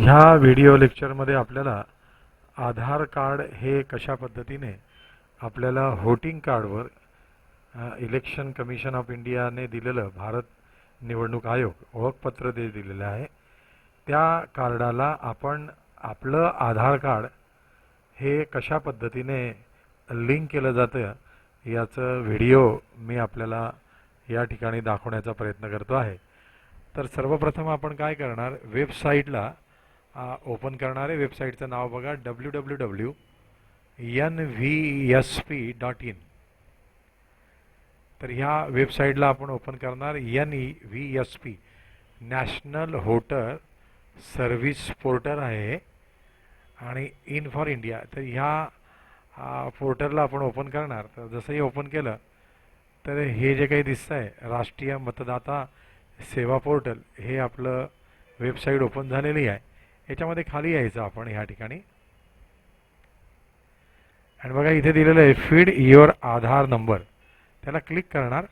ह्या व्हिडिओ लेक्चरमध्ये आपल्याला आधार कार्ड हे कशा पद्धतीने आपल्याला व्होटिंग कार्डवर इलेक्शन कमिशन ऑफ इंडियाने दिलेलं भारत निवडणूक आयोग ओळखपत्र जे दिलेलं आहे त्या कार्डाला आपण आपलं आधार कार्ड हे कशा पद्धतीने लिंक केलं जातं याचं व्हिडिओ मी आपल्याला या ठिकाणी दाखवण्याचा प्रयत्न करतो आहे. तर सर्वप्रथम आपण काय करणार वेबसाईटला ओपन करणार आहे वेबसाईटचं नाव बघा W W W N V S P dot in तर ह्या वेबसाईटला आपण ओपन करणार N E V S P national hotel service portal आहे. आणि इन फॉर इंडिया तर ह्या पोर्टलला आपण ओपन करणार. तर जसंही ओपन केलं तर हे जे काही दिसतं आहे राष्ट्रीय मतदाता सेवा पोर्टल हे आपलं वेबसाईट ओपन झालेली आहे. याच्यामध्ये खाली यायचं आपण ह्या ठिकाणी. आणि बघा इथे दिलेलं आहे फीड युअर आधार नंबर त्याला क्लिक करणार.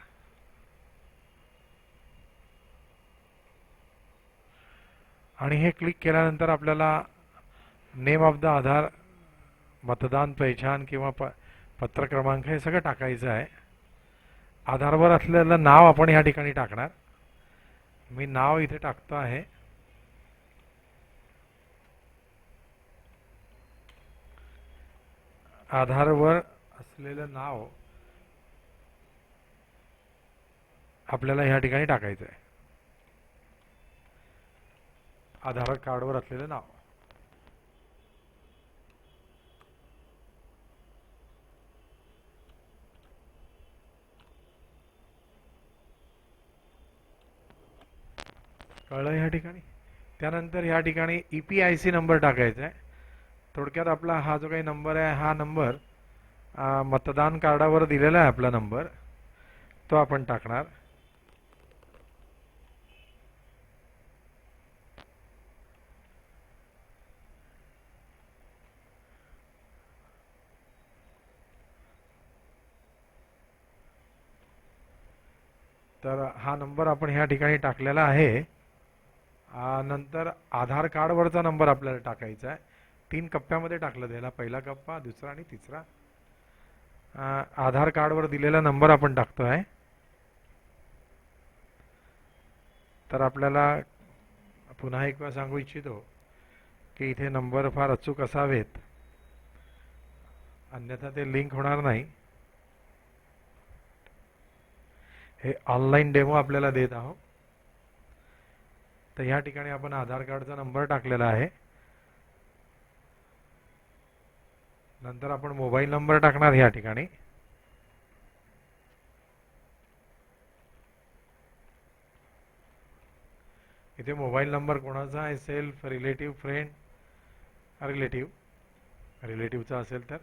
आणि हे क्लिक केल्यानंतर आपल्याला नेम ऑफ द आधार मतदान पहिचान किंवा प पत्र क्रमांक हे सगळं टाकायचं आहे. आधारवर असलेलं नाव आपण ह्या ठिकाणी टाकणार. मी नाव इथे टाकतो आहे. आधारवर असलेलं नाव आपल्याला ह्या ठिकाणी टाकायचं आहे. आधार कार्डवर असलेलं नाव. कळलं ह्या ठिकाणी? त्यानंतर ह्या ठिकाणी E P I C number टाकायचा आहे. थोडक्यात आपला हा जो काही नंबर आहे हा नंबर मतदान कार्डावर दिलेला आहे आपला नंबर. तो आपण टाकणार. तर हा नंबर आपण ह्या ठिकाणी टाकलेला आहे. नंतर आधार कार्डवरचा नंबर आपल्याला टाकायचा आहे. तीन कप्प्यामध्ये टाकलं त्याला पहिला कप्पा दुसरा आणि तिसरा. आधार कार्डवर दिलेला नंबर आपण टाकतो आहे तर आपल्याला पुन्हा एक वेळा सांगू इच्छितो की इथे नंबर फार अचूक असावेत. अन्यथा ते लिंक होणार नाही. हे ऑनलाईन डेमो आपल्याला देत आहोत. तर ह्या ठिकाणी आपण आधार कार्डचा नंबर टाकलेला आहे. नंतर आपण मोबाईल नंबर टाकणार ह्या ठिकाणी. इथे मोबाईल नंबर कोणाचा आहे सेल्फ रिलेटिव्ह फ्रेंड रिलेटिव्ह रिलेटिव्हचा असेल तर.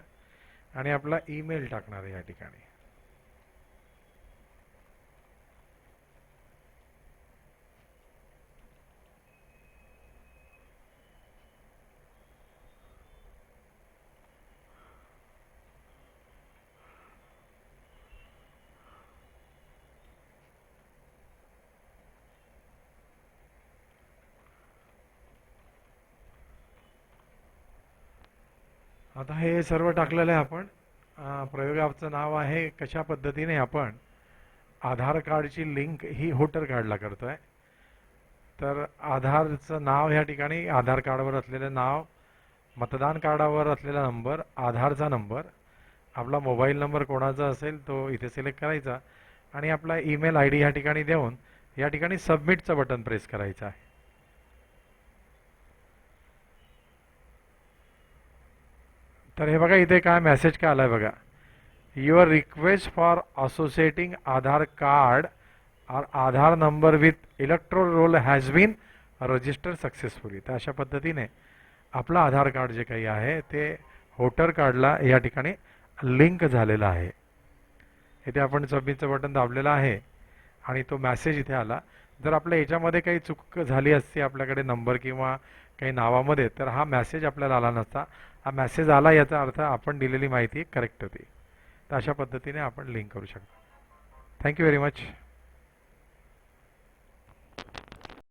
आणि आपला ईमेल टाकणार आहे या ठिकाणी. आता हे सर्व टाकलेलं आहे आपण. प्रयोगाचं नाव आहे कशा पद्धतीने आपण आधार कार्डची लिंक ही होटर कार्डला करतो आहे तर आधारचं नाव ह्या ठिकाणी आधार कार्डवर असलेलं नाव मतदान कार्डावर असलेला नंबर आधारचा नंबर आपला मोबाईल नंबर कोणाचा असेल तो इथे सिलेक्ट करायचा आणि आपला ईमेल आय डी ह्या ठिकाणी देऊन या ठिकाणी सबमिटचं बटन प्रेस करायचं आहे. तर हे बघा इथे काय मेसेज काय आला आहे बघा. Your request for associating Aadhaar card or Aadhaar number with electoral roll has been register successfully तर अशा पद्धतीने आपलं आधार कार्ड जे काही आहे ते व्होटर कार्डला या ठिकाणी लिंक झालेलं आहे. इथे आपण सबमिटचं बटन दाबलेलं आहे आणि तो मॅसेज इथे आला. जर आपल्या याच्यामध्ये काही चूक झाली असती आपल्याकडे नंबर किंवा काही नावामध्ये तर हा मॅसेज आपल्याला आला नसता. हा मेसेज आला याचा अर्थ आपण दिलेली माहिती करेक्ट होती. तर अशा पद्धतीने आपण लिंक करू शकतो. Thank you very much